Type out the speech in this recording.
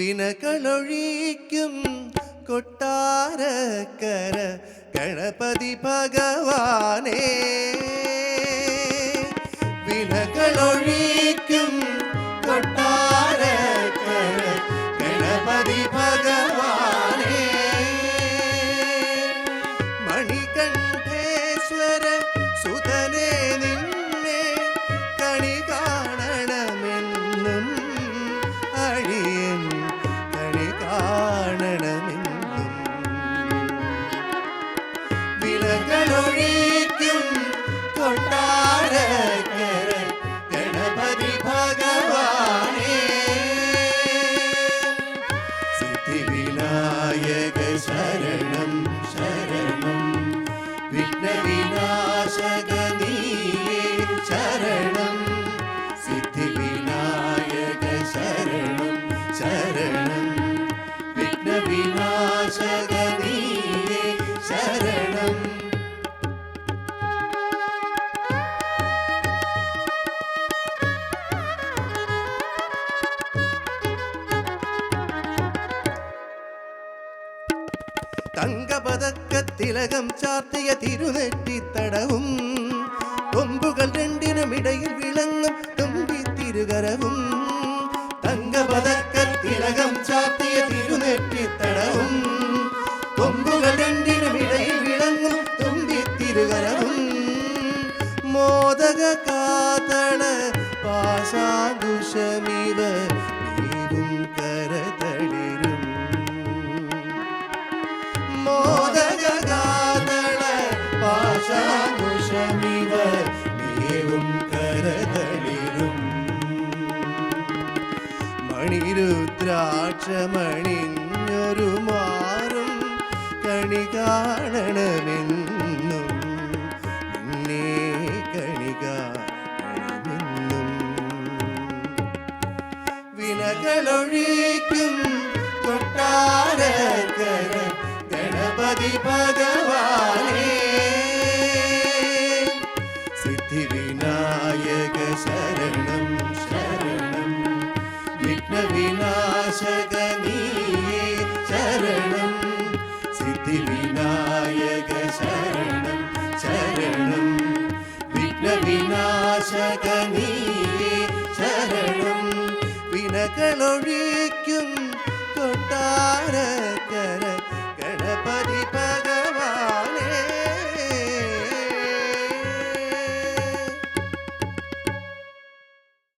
വിനകളൊഴിക്കും കൊട്ടാരക്കര ഗണപതി ഭഗവാനേ. വിനകളൊഴിക്കും കണി കാണണമെന്നും വിലകളൊഴിക്കും കൊട്ടാരക്കര ഗണപതി ഭഗവാനേ സിദ്ധിവിനായക ശരണം ശരണം നീയേ ശരണം. തങ്കപതക്കത്തിലകം ചാർത്തിയ തിരുനെറ്റിത്തടവും കൊമ്പുകൾ രണ്ടിനും ഇടയിൽ വിളങ്ങും തുമ്പിത്തിരുകരവും. തങ്കപതക്കത്തിലകം തിരുനെട്ടി തിരുനെറ്റിത്തടവും. കൊമ്പുകൾ രണ്ടിനും ഇടയിൽ വിളങ്ങും തുമ്പിത്തിരുകരവും മോദക കാതള പാശാകുശമിവ നീവും കരതളിരും. മണിരുദ്രാക്ഷമണിഞ്ഞൊരു മാറും കണി കാണണമെന്നും നിന്നെ കണി കാണണമെന്നും വിനകളൊഴിക്കും കൊട്ടാരക്കര ഗണപതി ഭഗവാനേ विनाशगनीये शरणं। सिद्धिविनायक शरणं शरणं। विघ्नविनाशगनीये शरणं। विनकलो